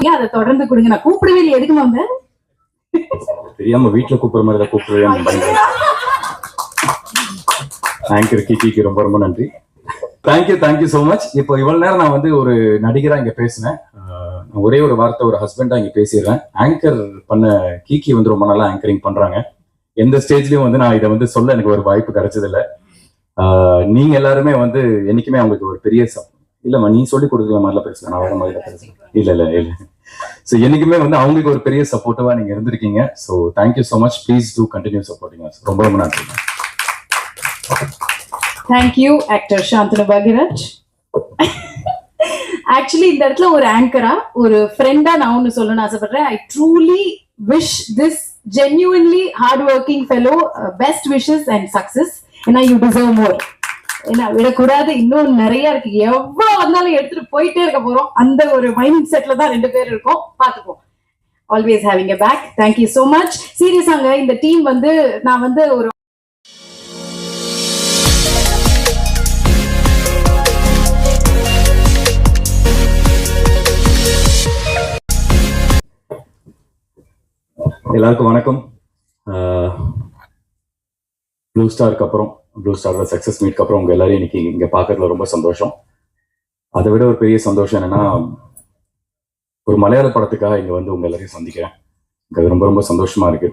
ஏன் அதை தொடர்ந்து கொடுங்க? நான் கூப்பிடவே இல்லை எதுக்கு வாங்க தெரியாம வீட்டுல கூப்பிடுற மாதிரி தான் கூப்பிடுறேன் ஆங்கர் கிக்கிக்கு ரொம்ப ரொம்ப நன்றி. தேங்க்யூ தேங்க்யூ ஸோ மச் இப்போ இவ்வளவு நேரம் நான் வந்து ஒரு நடிகரா இங்க பேசினேன். ஒரே ஒரு வார்த்தை ஒரு ஹஸ்பண்டா இங்க பேசிடுறேன். ஆங்கர் பண்ண கீக்கி வந்து ரொம்ப நல்லா ஆங்கரிங் பண்றாங்க. எந்த ஸ்டேஜ்லயும் வந்து நான் இதை வந்து சொல்ல எனக்கு ஒரு வாய்ப்பு கிடைச்சது இல்ல ஆஹ் நீங்க எல்லாருமே வந்து என்னைக்குமே அவங்களுக்கு ஒரு பெரிய இல்லம்மா நீ சொல்லி கொடுக்குற மாதிரிலாம் பேசல நான் வேற மாதிரிலாம் பேசுறேன் இல்ல இல்ல இல்ல. ஸோ என்னைக்குமே வந்து அவங்களுக்கு ஒரு பெரிய சப்போர்ட்டிவா நீங்க இருந்திருக்கீங்க. So thank you so much please do continue supporting ரொம்ப ரொம்ப நன்றி. Thank you actor Shanthanu Bhagyaraj actually இந்த இடத்துல ஒரு ஆங்கரா ஒரு ஃப்ரெண்டா நான் ஒண்ணு சொல்லணும்னு ஆசைப்படுறேன். I truly wish this genuinely hard working fellow best wishes and success ஏன்னா யூ டிசர்வ் மோர் ஏன்னா விடக்கூடாது இன்னும் நிறைய இருக்கு. எவ்வளவு வந்தாலும் எடுத்துட்டு போயிட்டே இருக்க போறோம். அந்த ஒரு மைண்ட் செட்ல தான் ரெண்டு பேர் இருக்கோம். பாத்துப்போம் always having a back thank you so much சீரியஸாங்க இந்த டீம் வந்து நான் வந்து ஒரு எல்லாருக்கும் வணக்கம். ப்ளூ ஸ்டாருக்கு அப்புறம் ப்ளூ ஸ்டாரோட சக்ஸஸ் மீட்க்கு அப்புறம் உங்க எல்லாரையும் இன்னைக்கு இங்க பார்க்கறதுல ரொம்ப சந்தோஷம். அதை விட ஒரு பெரிய சந்தோஷம் என்னன்னா ஒரு மலையாள படத்துக்காக இங்க வந்து உங்க எல்லாரையும் சந்திக்கிறேன். எனக்கு அது ரொம்ப ரொம்ப சந்தோஷமா இருக்கு.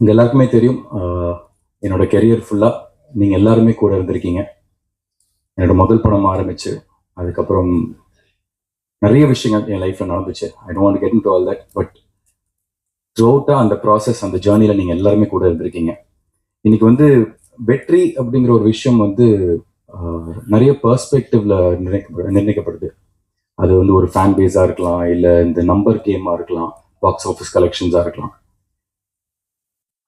இங்க எல்லாருக்குமே தெரியும் என்னோட கெரியர் ஃபுல்லா நீங்க எல்லாருமே கூட இருந்திருக்கீங்க. என்னோட முதல் படம் ஆரம்பிச்சு அதுக்கப்புறம் நிறைய விஷயங்கள் என் லைஃப்ல நடந்துச்சு. I don't get to all that but த்ரூஅவுட்டா அந்த ப்ராசஸ் அந்த ஜேர்னியில் நீங்கள் எல்லாருமே கூட இருந்திருக்கீங்க. இன்னைக்கு வந்து வெற்றி அப்படிங்கிற ஒரு விஷயம் வந்து நிறைய பர்ஸ்பெக்டிவ்ல நிர்ணயிக்கப்படு நிர்ணயிக்கப்படுது. அது வந்து ஒரு ஃபேன் பேஸாக இருக்கலாம் இல்லை இந்த நம்பர் கேமாக இருக்கலாம் பாக்ஸ் ஆஃபீஸ் கலெக்ஷன்ஸாக இருக்கலாம்.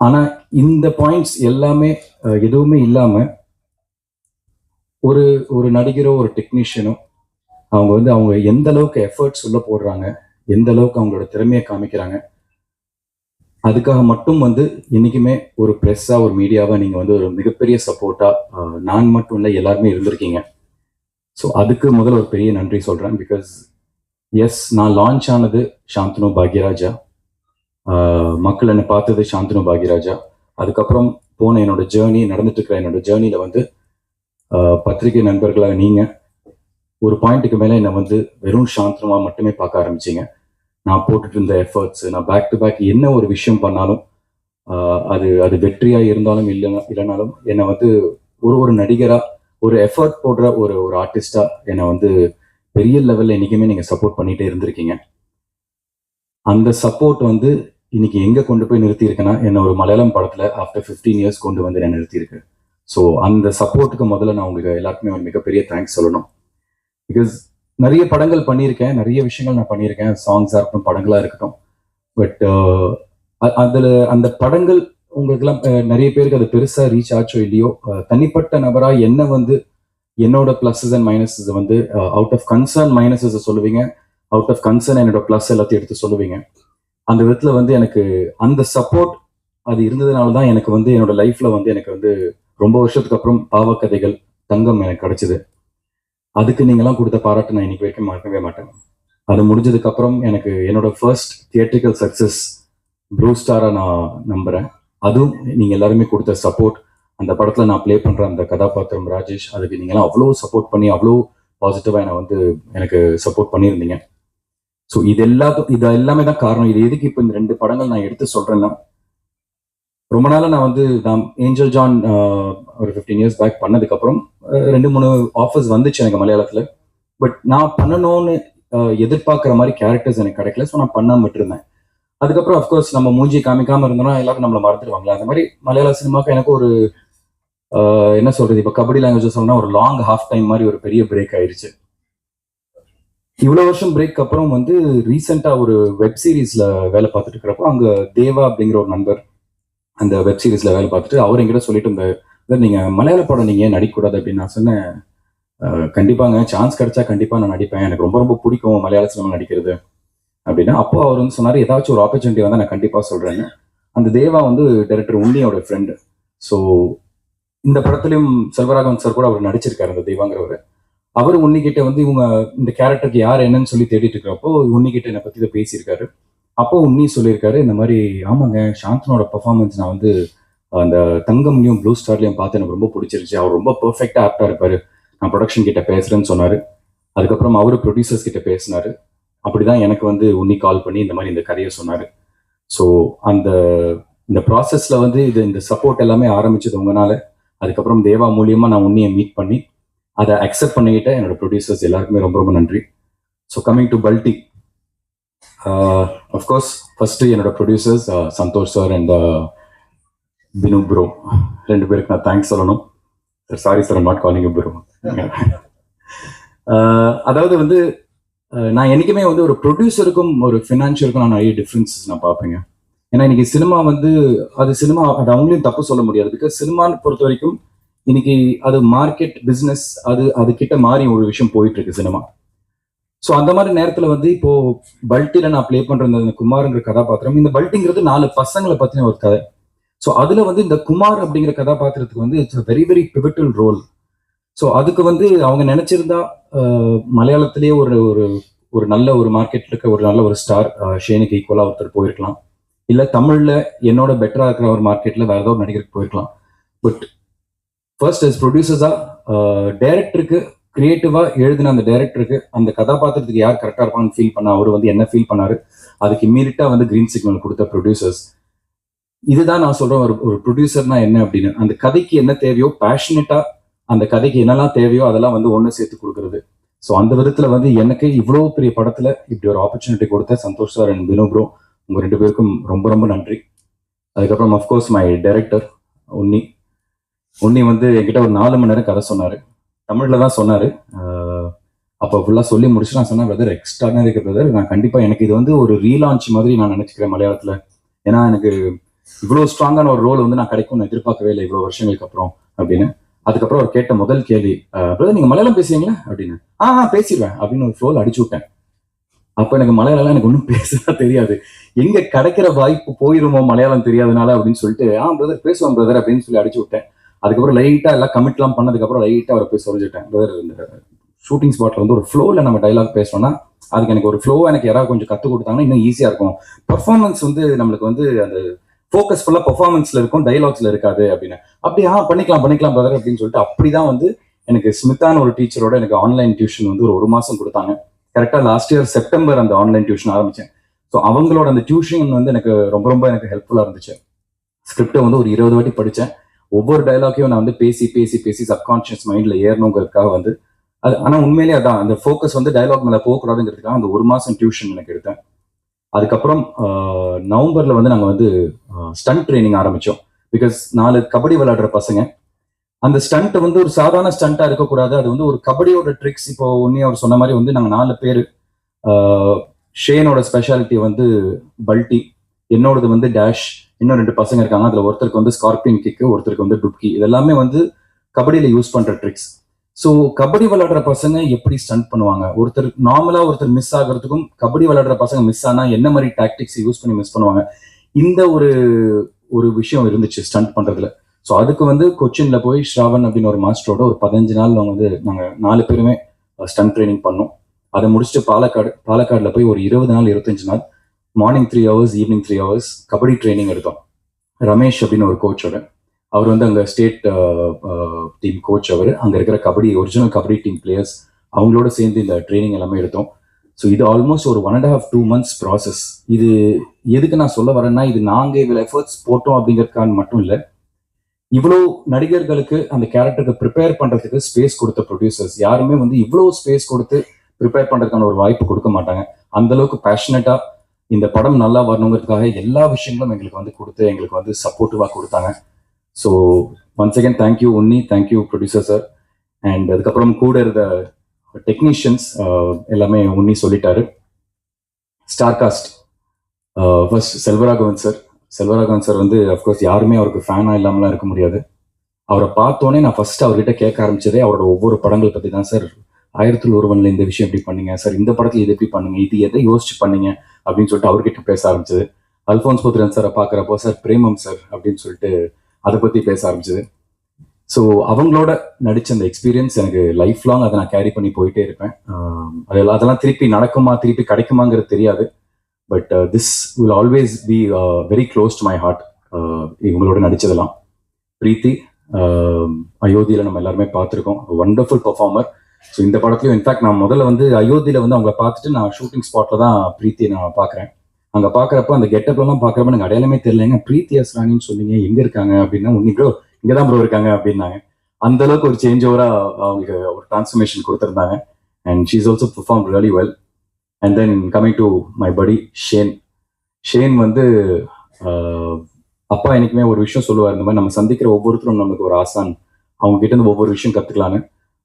ஆனால் இந்த பாயிண்ட்ஸ் எல்லாமே எதுவுமே இல்லாமல் ஒரு ஒரு நடிகரோ ஒரு டெக்னீஷியனோ அவங்க வந்து அவங்க எந்த அளவுக்கு எஃபர்ட்ஸ் உள்ள போடுறாங்க எந்த அளவுக்கு அவங்களோட திறமையை காமிக்கிறாங்க அதுக்காக மட்டும் வந்து என்னைக்குமே ஒரு ப்ரெஸ்ஸாக ஒரு மீடியாவாக நீங்கள் வந்து ஒரு மிகப்பெரிய சப்போர்ட்டாக நான் மட்டும் இல்லை எல்லாருமே இருந்திருக்கீங்க. ஸோ அதுக்கு முதல்ல ஒரு பெரிய நன்றி சொல்கிறேன் பிகாஸ் எஸ் நான் லான்ச் ஆனது சாந்தனு பாக்யராஜா. மக்கள் என்னை பார்த்தது சாந்தனு பாக்யராஜா. அதுக்கப்புறம் போன என்னோட ஜேர்னி நடந்துட்டு இருக்கிற என்னோட ஜேர்னில வந்து பத்திரிகை நண்பர்களாக நீங்கள் ஒரு பாயிண்ட்டுக்கு மேலே என்னை வந்து வெறும் சாந்தனமாக மட்டுமே பார்க்க ஆரம்பிச்சீங்க. நான் போட்டுட்டு இருந்த எஃபர்ட்ஸ் நான் பேக் டு பேக் என்ன ஒரு விஷயம் பண்ணாலும் அது அது வெற்றியா இருந்தாலும் இல்லைனா இல்லைனாலும் என்னை வந்து ஒரு ஒரு நடிகரா ஒரு எஃபர்ட் போடுற ஒரு ஒரு ஆர்டிஸ்டா என்னை வந்து பெரிய லெவல்ல என்னைக்குமே நீங்க சப்போர்ட் பண்ணிட்டே இருந்திருக்கீங்க. அந்த சப்போர்ட் வந்து இன்னைக்கு எங்க கொண்டு போய் நிறுத்தியிருக்கேன்னா என்னை என்ன ஒரு மலையாளம் படத்துல ஆஃப்டர் 15 இயர்ஸ் கொண்டு வந்து என்னை நிறுத்தியிருக்கு. ஸோ அந்த சப்போர்ட்டுக்கு முதல்ல நான் உங்களுக்கு எல்லாருக்குமே ஒரு மிகப்பெரிய தேங்க்ஸ் சொல்லணும். பிகாஸ் நிறைய படங்கள் பண்ணியிருக்கேன் நிறைய விஷயங்கள் நான் பண்ணியிருக்கேன். சாங்ஸாக இருக்கட்டும் படங்களாக இருக்கட்டும். பட் uh, அதில் அந்த படங்கள் உங்களுக்கெல்லாம் நிறைய பேருக்கு அது பெருசாக ரீச் ஆச்சோ இல்லையோ தனிப்பட்ட நபராக என்ன வந்து என்னோட ப்ளஸஸ் அண்ட் மைனஸஸ் வந்து அவுட் ஆஃப் கன்சர்ன் மைனஸஸை சொல்லுவீங்க அவுட் ஆஃப் கன்சர்ன் என்னோட ப்ளஸ் எல்லாத்தையும் எடுத்து சொல்லுவீங்க. அந்த விதத்தில் வந்து எனக்கு அந்த சப்போர்ட் அது இருந்ததுனால தான் எனக்கு வந்து என்னோட லைஃப்பில் வந்து எனக்கு வந்து ரொம்ப வருஷத்துக்கு அப்புறம் பாவக்கதைகள் தங்கம் எனக்கு கிடச்சிது. அதுக்கு நீங்கெல்லாம் கொடுத்த பாராட்டு நான் இன்னைக்கு வரைக்கும் மறக்கவே மாட்டேன். அது முடிஞ்சதுக்கு அப்புறம் எனக்கு என்னோட ஃபர்ஸ்ட் தியேட்ரிக்கல் சக்சஸ் ப்ளூ ஸ்டாரா நான் நம்புறேன். அதுவும் நீங்க எல்லாருமே கொடுத்த சப்போர்ட் அந்த படத்துல நான் ப்ளே பண்ற அந்த கதாபாத்திரம் ராஜேஷ் அதுக்கு நீங்களாம் அவ்வளோ சப்போர்ட் பண்ணி அவ்வளோ பாசிட்டிவா என்னை வந்து எனக்கு சப்போர்ட் பண்ணியிருந்தீங்க. ஸோ இது எல்லாத்தும் இது எல்லாமே தான் காரணம். இது எதுக்கு இப்போ இந்த ரெண்டு படங்கள் நான் எடுத்து சொல்றேன்னா ரொம்ப நாளாக நான் வந்து நான் ஏஞ்சல் ஜான் ஒரு ஃபிஃப்டீன் இயர்ஸ் பேக் பண்ணதுக்கப்புறம் ரெண்டு மூணு ஆஃபர்ஸ் வந்துச்சு எனக்கு மலையாளத்தில். பட் நான் பண்ணணும்னு எதிர்பார்க்குற மாதிரி கேரக்டர்ஸ் எனக்கு கிடைக்கல. ஸோ நான் பண்ணாமல் விட்டுருந்தேன். அதுக்கப்புறம் அஃப்கோர்ஸ் நம்ம மூஞ்சி காமிக்காமல் இருந்தோம்னா எல்லாரும் நம்மளை மறந்துடுவாங்களா. அந்த மாதிரி மலையாள சினிமாக்கு எனக்கு ஒரு என்ன சொல்றது இப்போ கபடி லாங்குவேஜ் சொல்லணும்னா ஒரு லாங் ஹாஃப் டைம் மாதிரி ஒரு பெரிய பிரேக் ஆயிடுச்சு இவ்வளோ வருஷம் பிரேக் அப்புறம் வந்து ரீசெண்டாக ஒரு வெப் சீரீஸில் வேலை பார்த்துட்டு இருக்கிறப்போ அங்கே தேவா அப்படிங்கிற ஒரு நண்பர் அந்த வெப் சீரிஸ்ல வேலை பார்த்துட்டு அவர் எங்கிட்ட சொல்லிட்டு இருந்தாரு. "சார், நீங்க மலையாள படம் நீங்க ஏன் நடிக்கக்கூடாது? அப்படின்னு நான் சொன்னேன். கண்டிப்பாங்க. சான்ஸ் கிடைச்சா கண்டிப்பா நான் நடிப்பேன். எனக்கு ரொம்ப ரொம்ப பிடிக்கும் மலையாள சினிமா நடிக்கிறது. அப்படின்னா அப்போ அவர் வந்து சொன்னாரு ஏதாச்சும் ஒரு ஆப்பர்ச்சுனிட்டி வந்து நான் கண்டிப்பா சொல்றேன்னு. அந்த தேவா வந்து டைரக்டர் உன்னியோட ஃப்ரெண்டு ஸோ இந்த படத்துலயும் செல்வராகவன் சார் கூட அவர் நடிச்சிருக்காரு அந்த தேவாங்கிறவர். அவர் உன்னிக்கிட்ட வந்து இவங்க இந்த கேரக்டருக்கு யார் என்னன்னு சொல்லி தேடிட்டு இருக்கிறப்போ உன்னிக்கிட்ட என்னை பத்தி இதை பேசியிருக்காரு. அப்போ உன்னி சொல்லியிருக்காரு இந்த மாதிரி ஆமாங்க சாந்தனோட பர்ஃபார்மன்ஸ் நான் வந்து அந்த தங்கம்லையும் ப்ளூ ஸ்டார்லையும் பார்த்து எனக்கு ரொம்ப பிடிச்சிருச்சு. அவர் ரொம்ப பர்ஃபெக்டாக ஆக்டா இருப்பார். நான் ப்ரொடக்ஷன் கிட்ட பேசுகிறேன்னு சொன்னார். அதுக்கப்புறம் அவரு ப்ரொடியூசர்ஸ் கிட்ட பேசினாரு. அப்படிதான் எனக்கு வந்து உன்னி கால் பண்ணி இந்த மாதிரி இந்த கதையை சொன்னார். ஸோ அந்த இந்த ப்ராசஸில் வந்து இது இந்த சப்போர்ட் எல்லாமே ஆரம்பிச்சது உங்களால அதுக்கப்புறம் தேவா மூலியமாக நான் உன்னியை மீட் பண்ணி அதை அக்செப்ட் பண்ணிக்கிட்ட என்னோட ப்ரொடியூசர்ஸ் எல்லாருக்குமே ரொம்ப ரொம்ப நன்றி. So coming to Balti Uh, of course first என்னோட producers Santhosh sir and Binu bro ரெண்டு பேருக்கு நான் தேங்க்ஸ் சொல்லணும். Sir sorry sir not calling bro அதாவது வந்து uh, நான் என்னைக்குமே வந்து ஒரு ப்ரொடியூசருக்கும் ஒரு ஃபினான்ஷியலுக்கும் நான் நிறைய டிஃப்ரென்சஸ் நான் பார்ப்பேங்க. ஏன்னா இன்னைக்கு சினிமா வந்து அது சினிமா அது அவங்களையும் தப்பு சொல்ல முடியாது. பிகாஸ் சினிமான்னு பொறுத்த வரைக்கும் இன்னைக்கு அது மார்க்கெட் பிஸ்னஸ் அது அது கிட்ட மாறி ஒரு விஷயம் போயிட்டு இருக்கு சினிமா ஸோ அந்த மாதிரி நேரத்தில் வந்து இப்போ பல்ட்டில நான் ப்ளே பண்ற இந்த குமார்ங்கிற கதாபாத்திரம். இந்த பல்ட்டிங்கிறது நாலு பசங்களை பத்தின ஒரு கதை. ஸோ அதுல வந்து இந்த குமார் அப்படிங்கிற கதாபாத்திரத்துக்கு வந்து it's very very pivotal role so அதுக்கு வந்து அவங்க நினைச்சிருந்தா மலையாளத்திலேயே ஒரு ஒரு ஒரு நல்ல ஒரு மார்க்கெட்ல இருக்க ஒரு நல்ல ஒரு ஸ்டார் ஷேனுக்கு ஈக்குவலாக ஒருத்தர் போயிருக்கலாம். இல்லை தமிழ்ல என்னோட பெட்டரா இருக்கிற ஒரு மார்க்கெட்ல வேற ஏதோ ஒரு நடிகருக்கு போயிருக்கலாம். பட் ஃபர்ஸ்ட் இஸ் ப்ரொடியூசர்ஸா டைரக்டருக்கு கிரியேட்டிவாக எழுதின அந்த டைரக்டருக்கு அந்த கதாபாத்திரத்துக்கு யார் கரெக்டாக இருப்பான்னு ஃபீல் பண்ண அவர் வந்து என்ன ஃபீல் பண்ணாரு? அதுக்கு இம்மீடியட்டாக வந்து கிரீன் சிக்னல் கொடுத்த ப்ரொடியூசர்ஸ் இதுதான் நான் சொல்கிறேன் ஒரு ஒரு ப்ரொடியூசர்னா என்ன அப்படின்னு. அந்த கதைக்கு என்ன தேவையோ பேஷனேட்டாக அந்த கதைக்கு என்னெல்லாம் தேவையோ அதெல்லாம் வந்து ஒன்று சேர்த்து கொடுக்குறது. ஸோ அந்த விதத்தில் வந்து எனக்கு இவ்வளோ பெரிய படத்தில் இப்படி ஒரு ஆப்பர்ச்சுனிட்டி கொடுத்த Santhosh sir and Vino bro ரெண்டு பேருக்கும் ரொம்ப ரொம்ப நன்றி. அதுக்கப்புறம் of course my director Unni. Unni வந்து என்கிட்ட ஒரு நாலு மணி நேரம் கதை சொன்னார். தமிழில் தான் சொன்னார். அப்போ ஃபுல்லாக சொல்லி முடிச்சு நான் சொன்னேன் பிரதர் எக்ஸ்ட்ரானே பிரதர் நான் கண்டிப்பாக எனக்கு இது வந்து ஒரு ரீலான்ச் மாதிரி நான் நினச்சிக்கிறேன் மலையாளத்தில். ஏன்னா எனக்கு இவ்வளோ ஸ்ட்ராங்கான ஒரு ரோல் வந்து நான் கிடைக்கும்னு எதிர்பார்க்கவே இல்லை இவ்வளோ வருஷங்களுக்கு அப்புறம் அப்படின்னு. அதுக்கப்புறம் அவர் கேட்ட முதல் கேள்வி பிரதர் நீங்கள் மலையாளம் பேசுவீங்களா? அப்படின்னு. ஆ ஆ, பேசிடுவேன் அப்படின்னு ஒரு ஃப்ளோல் அடிச்சு விட்டேன் அப்போ எனக்கு மலையாளம் எனக்கு ஒன்றும் பேச தெரியாது. எங்கே கிடைக்கிற வாய்ப்பு போயிருமோ மலையாளம் தெரியாதனால அப்படின்னு சொல்லிட்டு ஆ பிரதர் பேசுவேன் பிரதர் அப்படின்னு சொல்லி அடிச்சு விட்டேன் அதுக்கப்புறம் லைட்டா எல்லாம் கமிட்லாம் பண்ணதுக்கப்புறம் லைட்டா அவரை போய் சொல்லிட்டேன் இந்த ஷூட்டிங் ஸ்பாட்ல வந்து ஒரு ஃப்ளோல நம்ம டைலாக் பேசணும்னா அதுக்கு எனக்கு ஒரு ஃப்ளோ எனக்கு யாராவது கொஞ்சம் கற்றுக் கொடுத்தாங்கன்னா இன்னும் ஈஸியா இருக்கும். பர்ஃபார்மன்ஸ் வந்து நம்மளுக்கு வந்து அந்த ஃபோக்கஸ் ஃபுல்லா பர்ஃபார்மன்ஸ்ல இருக்கும் டைலாக்ஸ்ல இருக்காது அப்படின்னு. அப்படி ஆ பண்ணிக்கலாம் பண்ணிக்கலாம் பிரதர் அப்படின்னு சொல்லிட்டு அப்படிதான் வந்து எனக்கு ஸ்மித்தான ஒரு டீச்சரோட எனக்கு ஆன்லைன் டியூஷன் வந்து ஒரு ஒரு மாசம் கொடுத்தாங்க. கரெக்டா லாஸ்ட் இயர் செப்டம்பர் அந்த ஆன்லைன் டியூஷன் ஆரம்பிச்சேன். ஸோ அவங்களோட அந்த டியூஷன் வந்து எனக்கு ரொம்ப ரொம்ப எனக்கு ஹெல்ப்ஃபுல்லா இருந்துச்சு. ஸ்கிரிப்டை வந்து ஒரு இருபது வாட்டி படித்தேன் ஒவ்வொரு டைலாக்கையும் நான் வந்து பேசி பேசி பேசி சப்கான்ஷியஸ் மைண்ட்ல ஏறணுங்கிறதுக்காக வந்து அது ஆனா உண்மையிலேயே அதான் அந்த ஃபோக்கஸ் வந்து டைலாக் மேல போகக்கூடாதுங்கிறதுக்காக அந்த ஒரு மாசம் டியூஷன் எனக்கு எடுத்தேன். அதுக்கப்புறம் நவம்பரில் நவம்பர்ல வந்து நாங்க வந்து ஸ்டன்ட் ட்ரைனிங் ஆரம்பிச்சோம். பிகாஸ் நாலு கபடி விளையாடுற பசங்க. அந்த ஸ்டண்ட் வந்து ஒரு சாதாரண ஸ்டண்ட்டாக இருக்கக்கூடாது. அது வந்து ஒரு கபடியோட ட்ரிக்ஸ் இப்போ ஒன்னே அவர் சொன்ன மாதிரி வந்து நாங்க நாலு பேர் ஷேனோட ஸ்பெஷாலிட்டி வந்து பல்டி என்னோடது வந்து டேஷ் இன்னும் ரெண்டு பசங்க இருக்காங்க. அதுல ஒருத்தருக்கு வந்து ஸ்கார்பியன் கிக்கு ஒருத்தருக்கு வந்து டுப்கி இதெல்லாமே வந்து கபடியில யூஸ் பண்ற ட்ரிக்ஸ் ஸோ கபடி விளையாடுற பசங்க எப்படி ஸ்டண்ட் பண்ணுவாங்க? ஒருத்தர் நார்மலா ஒருத்தர் மிஸ் ஆகுறதுக்கும் கபடி விளையாடுற பசங்க மிஸ் ஆனா என்ன மாதிரி டாக்டிக்ஸ் யூஸ் பண்ணி மிஸ் பண்ணுவாங்க? இந்த ஒரு ஒரு விஷயம் இருந்துச்சு ஸ்டண்ட் பண்றதுல. ஸோ அதுக்கு வந்து கொச்சின்ல போய் ஸ்ராவன் அப்படின்னு ஒரு மாஸ்டரோட ஒரு பதினஞ்சு நாள் வந்து நாங்கள் நாலு பேருமே ஸ்டன்ட் ட்ரைனிங் பண்ணோம். அதை முடிச்சுட்டு பாலக்காடு பாலக்காடுல போய் ஒரு இருபது நாள் இருபத்தஞ்சு நாள் morning three hours evening three hours kabaddi training எடுத்தோம். ரமேஷ் அப்படின்னு ஒரு கோச்சோட அவர். வந்து அங்கே ஸ்டேட் டீம் கோச் அவர். அங்கே இருக்கிற kabaddi original kabaddi team players அவங்களோட சேர்ந்து இந்த ட்ரைனிங் எல்லாமே எடுத்தோம். ஸோ இது ஆல்மோஸ்ட் ஒரு one and half two months process இது எதுக்கு நான் சொல்ல வரேன்னா இது நாங்கள் இவ்வளோ எஃபர்ட்ஸ் போட்டோம் அப்படிங்கிறதுக்காக மட்டும் இல்லை. இவ்வளோ நடிகர்களுக்கு அந்த கேரக்டருக்கு ப்ரிப்பேர் பண்ணுறதுக்கு ஸ்பேஸ் கொடுத்த ப்ரொடியூசர்ஸ் யாருமே வந்து இவ்வளோ ஸ்பேஸ் கொடுத்து ப்ரிப்பேர் பண்ணுறதுக்கான ஒரு வாய்ப்பு கொடுக்க மாட்டாங்க. அந்த அளவுக்கு பேஷனட்டாக இந்த படம் நல்லா வரணுங்கிறதுக்காக எல்லா விஷயங்களும் எங்களுக்கு வந்து கொடுத்து எங்களுக்கு வந்து சப்போர்ட்டிவாக கொடுத்தாங்க. So once again thank you Unni thank you producer sir and அதுக்கப்புறம் கூட இருந்த டெக்னீஷியன்ஸ் uh, எல்லாமே உன்னி சொல்லிட்டாரு. Star cast first Selvaraghavan sir Selvaraghavan sir வந்து அஃப்கோர்ஸ் யாருமே அவருக்கு ஃபேனாக இல்லாமலாம் இருக்க முடியாது. அவரை பார்த்தோன்னே நான் ஃபர்ஸ்ட் அவர்கிட்ட கேட்க ஆரம்பிச்சதே அவரோட ஒவ்வொரு படங்கள் பற்றி தான் சார் ஆயிரத்தில் ஒருவனில் இந்த விஷயம் எப்படி பண்ணீங்க. சார் இந்த படத்தில் இது எப்படி பண்ணுங்க. இது எதை யோசிச்சு பண்ணீங்க? அப்படின்னு சொல்லிட்டு அவர்கிட்ட பேச ஆரம்பிச்சது. அல்ஃபோன்ஸ் புத்திரன் சாரை பார்க்குறப்போ சார் பிரேமம் சார் அப்படின்னு சொல்லிட்டு அதை பற்றி பேச ஆரம்பிச்சது. ஸோ அவங்களோட நடித்த அந்த எக்ஸ்பீரியன்ஸ் எனக்கு லைஃப் லாங் அதை நான் கேரி பண்ணி போயிட்டே இருப்பேன். அதெல்லாம் அதெல்லாம் திருப்பி நடக்குமா திருப்பி கிடைக்குமாங்கிறது தெரியாது. But this will always be very close to my heart இவங்களோட நடித்ததெல்லாம் பிரீத்தி அயோத்தியில் நம்ம எல்லாருமே பார்த்துருக்கோம். ஒண்டர்ஃபுல் பர்ஃபார்மர் ஸோ இந்த படத்துலையும் இன்ஃபேக்ட் நான் முதல்ல வந்து அயோத்தியில வந்து அவங்கள பார்த்துட்டு நான் ஷூட்டிங் ஸ்பாட்ல தான் பிரீத்தியை நான் பார்க்குறேன். அங்கே பார்க்குறப்ப அந்த கெட்டப்லாம் பார்க்குறப்ப எனக்கு அடையாளமே தெரியலங்க. பிரீத்தி அஸ்ரானின்னு சொன்னீங்க எங்கே இருக்காங்க அப்படின்னா உன்னிக்கோ இங்கே தான் ப்ரோ இருக்காங்க அப்படின்னாங்க. அந்த அளவுக்கு ஒரு சேஞ்ச் ஓவராக அவங்களுக்கு ஒரு டிரான்ஸ்ஃபர்மேஷன் கொடுத்துருந்தாங்க. And she's also perform really well and then coming to my buddy Shane Shane வந்து அப்பா எனக்குமே ஒரு விஷயம் சொல்லுவார். இந்த மாதிரி நம்ம சந்திக்கிற ஒவ்வொருத்தரும் நமக்கு ஒரு ஆசான். அவங்க கிட்ட இருந்து ஒவ்வொரு விஷயம் கற்றுக்கலான்னு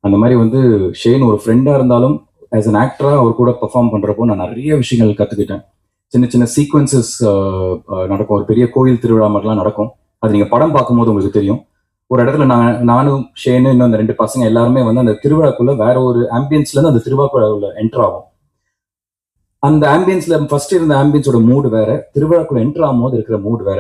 அந்த மாதிரி வந்து ஷேன் ஒரு ஃப்ரெண்டாக இருந்தாலும் ஆஸ் அன் ஆக்டரா அவர் கூட பெர்ஃபார்ம் பண்ணுறப்போ நான் நிறைய விஷயங்கள் கற்றுக்கிட்டேன் சின்ன சின்ன சீக்வன்சஸ் நடக்கும். ஒரு பெரிய கோயில் திருவிழா மாதிரிலாம் நடக்கும். அது நீங்கள் படம் பார்க்கும்போது உங்களுக்கு தெரியும். ஒரு இடத்துல நான் நானும் ஷேனு இன்னும் அந்த ரெண்டு பசங்க எல்லாருமே வந்து அந்த திருவிழாக்குள்ள வேற ஒரு ஆம்பியன்ஸ்லேருந்து அந்த திருவிழாக்குள்ள என்டர் ஆகும் அந்த ஆம்பியன்ஸ்ல ஃபர்ஸ்ட் இருந்த ஆம்பியன்ஸோட மூடு வேற. திருவிழாக்குள்ள என்டர் ஆகும்போது இருக்கிற மூடு வேற.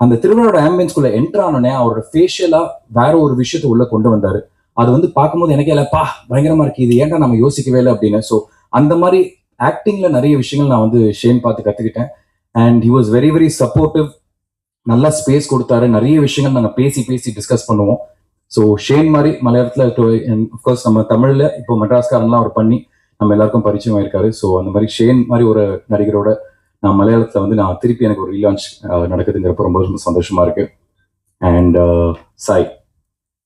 அந்த திருவிழாவோட ஆம்பியன்ஸ்குள்ள என்டர் ஆனோடனே அவரோட ஃபேஷியலா வேற ஒரு விஷயத்தை உள்ள கொண்டு வந்தாரு. அது வந்து பார்க்கும்போது எனக்கே இல்லைப்பா பயங்கரமா இருக்கு இது ஏன்டா நம்ம யோசிக்கவே இல்லை அப்படின்னு. ஸோ அந்த மாதிரி ஆக்டிங்ல நிறைய விஷயங்கள் நான் வந்து ஷேன் பார்த்து கத்துக்கிட்டேன். And he was very very supportive நல்லா ஸ்பேஸ் கொடுத்தாரு. நிறைய விஷயங்கள் நாங்கள் பேசி பேசி டிஸ்கஸ் பண்ணுவோம். ஸோ ஷேன் மாதிரி மலையாளத்தில் அஃப்கோர்ஸ் நம்ம தமிழ்ல இப்போ மெட்ராஸ்காரன்லாம் அவர் பண்ணி நம்ம எல்லாருக்கும் பரிச்சயம் ஆயிருக்காரு. ஸோ அந்த மாதிரி ஷேன் மாதிரி ஒரு நடிகரோட நான் மலையாளத்தில் வந்து நான் திருப்பி எனக்கு ஒரு ரீலான்ச் நடக்குதுங்கிறப்ப ரொம்ப ரொம்ப சந்தோஷமா இருக்கு. அண்ட் சாய்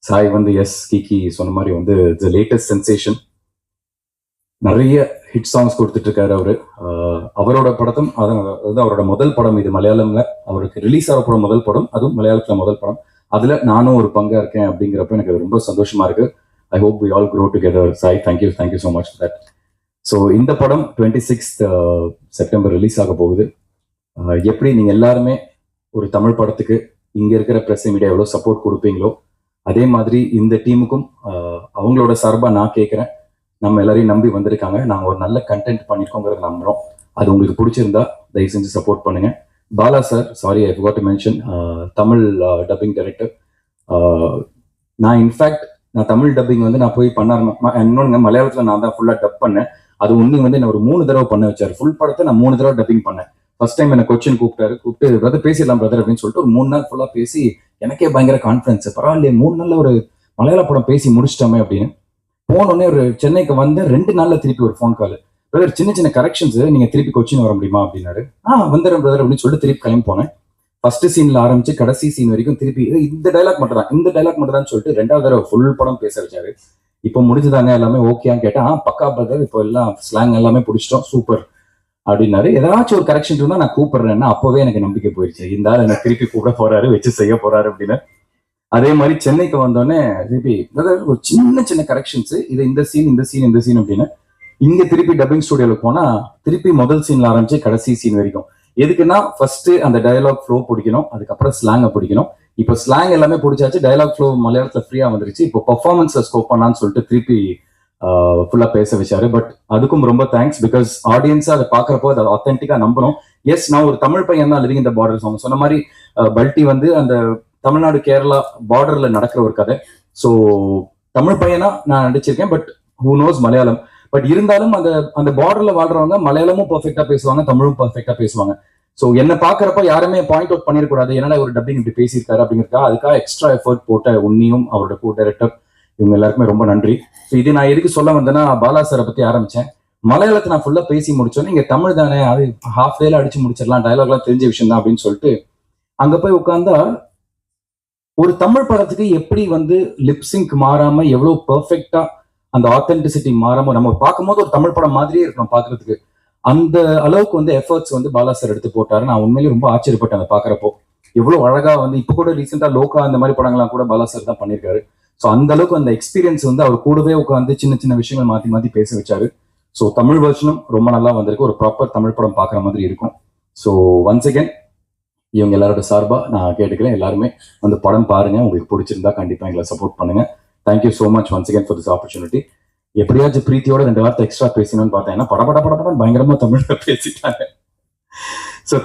சாய் வந்து எஸ் கிகி சொன்ன மாதிரி வந்து த லேட்டஸ்ட் சென்சேஷன் நிறைய ஹிட் சாங்ஸ் கொடுத்துட்டு இருக்காரு அவரு அவரோட படத்தும் அதாவது அவரோட முதல் படம் இது மலையாளம்ல. அவருக்கு ரிலீஸ் ஆக போற முதல் படம் அதுவும் மலையாளத்துல முதல் படம். அதுல நானும் ஒரு பங்கா இருக்கேன் அப்படிங்கிறப்ப எனக்கு ரொம்ப சந்தோஷமா இருக்கு. I hope we all grow together Sai thank you thank you so much that so இந்த படம் டுவெண்ட்டி சிக்ஸ்த் செப்டம்பர் ரிலீஸ் ஆக போகுது. எப்படி நீங்க எல்லாருமே ஒரு தமிழ் படத்துக்கு இங்க இருக்கிற பிரஸ் மீடியா எவ்வளோ சப்போர்ட் கொடுப்பீங்களோ அதே மாதிரி இந்த டீமுக்கும் அவங்களோட சார்பாக நான் கேட்குறேன் நம்ம எல்லாரையும் நம்பி வந்திருக்காங்க. நாங்கள் ஒரு நல்ல கண்டென்ட் பண்ணியிருக்கோங்கிறத நம்புகிறோம் அது உங்களுக்கு பிடிச்சிருந்தா தயவு செஞ்சு சப்போர்ட் பண்ணுங்க. Bala sir sorry I forgot to mention Tamil dubbing director நான் இன்ஃபேக்ட் நான் தமிழ் டப்பிங் வந்து நான் போய் பண்ண இன்னொன்று மலையாளத்தில் நான் தான் ஃபுல்லாக டப் பண்ணேன். அது ஒன்று வந்து என்ன ஒரு மூணு தடவை பண்ண வச்சார். ஃபுல் படத்தை நான் மூணு தடவை டப்பிங் பண்ணேன். ஃபர்ஸ்ட் டைம் என்ன கொச்சின் கூப்பிட்டாரு. கூப்பிட்டு பிரதர் பேசிடலாம் பிரதர் அப்படின்னு சொல்லிட்டு ஒரு மூணு நாள் ஃபுல்லாக பேசி எனக்கே பயங்கர கான்ஃபிடன்ஸ் பரவாயில்லையே மூணு நாளில் ஒரு மலையாள படம் பேசி முடிச்சிட்டோமே அப்படின்னு. போனோடனே ஒரு சென்னைக்கு வந்து ரெண்டு நாளில் திருப்பி ஒரு ஃபோன் கால் பிரதர் சின்ன சின்ன கரெக்ஷன்ஸ் நீங்கள் திருப்பி கொச்சின் வர முடியுமா? அப்படின்னாரு. ஆ வந்துடுறேன் பிரதர் அப்படின்னு சொல்லிட்டு திருப்பி கிளம்பி போனேன். ஃபர்ஸ்ட் சீன்ல ஆரம்பிச்சு கடைசி சீன் வரைக்கும் திருப்பி இந்த டைலாக் மட்டும் தான் இந்த டைலாக் மட்டும் தான் சொல்லிட்டு ரெண்டாவது தடவை ஃபுல் படம் பேச வச்சாரு. இப்போ முடிஞ்சுதாங்க எல்லாமே ஓகேன்னு கேட்டேன். "ஆ, பக்கா பிரதர் இப்போ எல்லாம் ஸ்லாங் எல்லாமே பிடிச்சிட்டோம் சூப்பர் அப்படின்னாரு. ஏதாச்சும் ஒரு கரெக்ஷன் இருந்தா நான் கூப்பிடுறேன்னா அப்பவே எனக்கு நம்பிக்கை போயிடுச்சு இந்த ஆள் என்ன திருப்பி கூப்பிட போறாரு வச்சு செய்ய போறாரு அப்படின்னு. அதே மாதிரி சென்னைக்கு வந்தோடனே திருப்பி ஒரு சின்ன சின்ன கரெக்ஷன்ஸ் இது இந்த சீன் இந்த சீன் இந்த சீன் அப்படின்னு இங்க திருப்பி டப்பிங் ஸ்டுடியோல போனா திருப்பி முதல் சீன்ல ஆரம்பிச்சு கடைசி சீன் வரைக்கும். எதுக்குன்னா ஃபர்ஸ்ட் அந்த டயலாக் ஃப்ளோ பிடிக்கணும் அதுக்கப்புறம் ஸ்லாங்கை பிடிக்கணும். இப்போ ஸ்லாங் எல்லாமே பிடிச்சாச்சு டயலாக் ஃப்ளோ மலையாளத்துல ஃப்ரீயா வந்துருச்சு. இப்போ பர்ஃபார்மன்ஸை ஸ்கோப் பண்ணான்னு சொல்லிட்டு திருப்பி ஃபுல்லா பேச வச்சாரு. பட் அதுக்கும் ரொம்ப தேங்க்ஸ் பிகாஸ் ஆடியன்ஸாக அதை பாக்குறப்போ அதை ஆத்தென்டிக்கா நம்பணும். எஸ் நான் ஒரு தமிழ் பையன் தான் லிவிங் இந்த பார்டர் சாங் சொன்ன மாதிரி பல்டி வந்து அந்த தமிழ்நாடு கேரளா பார்டர்ல நடக்கிற ஒரு கதை. ஸோ தமிழ் பையனா நான் நடிச்சிருக்கேன் but who knows Malayalam. But இருந்தாலும் அந்த அந்த பார்டர்ல வாழ்றவங்க மலையாளமும் பர்ஃபெக்டா பேசுவாங்க தமிழும் பர்ஃபெக்டா பேசுவாங்க. ஸோ என்ன பாக்குறப்ப யாருமே பாயிண்ட் அவுட் பண்ணிடக்கூடாது. என்னடா ஒரு டப்பிங் இப்படி பேசியிருக்காரு அப்படிங்கிறதுக்கா அதுக்காக எக்ஸ்ட்ரா எஃபர்ட் போட்ட உன்னியும் அவரோட கோ டைரக்டர் இவங்க எல்லாருக்குமே ரொம்ப நன்றி. ஸோ இது நான் எதுக்கு சொல்ல வந்தேன்னா பாலா சாரை பத்தி ஆரம்பிச்சேன். மலையாளத்தை நான் ஃபுல்லா பேசி முடிச்சோன்னே இங்க தமிழ் தானே அது ஹாஃப் டேல அடிச்சு முடிச்சிடலாம் டைலாக்லாம் தெரிஞ்ச விஷயம் தான் அப்படின்னு சொல்லிட்டு அங்க போய் உட்காந்தா ஒரு தமிழ் படத்துக்கு எப்படி வந்து லிப்ஸிங்க் மாறாம எவ்வளவு பெர்ஃபெக்டா அந்த ஆத்தென்டிசிட்டி மாறாம நம்ம பார்க்கும்போது ஒரு தமிழ் படம் மாதிரியே இருக்கணும் பாக்குறதுக்கு அந்த அளவுக்கு வந்து எஃபர்ட்ஸ் வந்து பாலா சார் எடுத்து போட்டாரு. நான் உண்மையிலேயே ரொம்ப ஆச்சரியப்பட்டேன் அதை பாக்குறப்போ எவ்வளவு அழகா வந்து இப்ப கூட ரீசெண்டா லோகா அந்த மாதிரி படங்கள்லாம் கூட பாலா சார் தான் பண்ணியிருக்காரு. ஸோ அந்த அளவுக்கு அந்த எக்ஸ்பீரியன்ஸ் வந்து அவர் கூடவே உட்காந்து சின்ன சின்ன விஷயங்கள் மாத்தி மாத்தி பேச வச்சாரு. ஸோ தமிழ் வருஷனும் ரொம்ப நல்லா வந்திருக்கு. ஒரு ப்ராப்பர் தமிழ் படம் பார்க்குற மாதிரி இருக்கும். ஸோ ஒன்ஸ் அகேன் இவங்க எல்லாரோட சார்பா நான் கேட்டுக்கிறேன். எல்லாருமே அந்த படம் பாருங்க. உங்களுக்கு பிடிச்சிருந்தா கண்டிப்பா எங்களை சப்போர்ட் பண்ணுங்க. Thank you so much once again for this opportunity எப்படியாச்சும் பிரீத்தியோட ரெண்டு வார்த்தை எக்ஸ்ட்ரா பேசணும்னு பார்த்தேன் ஏன்னா பட பட பட படம் பயங்கரமா தமிழ்ல பேசிட்டாங்க.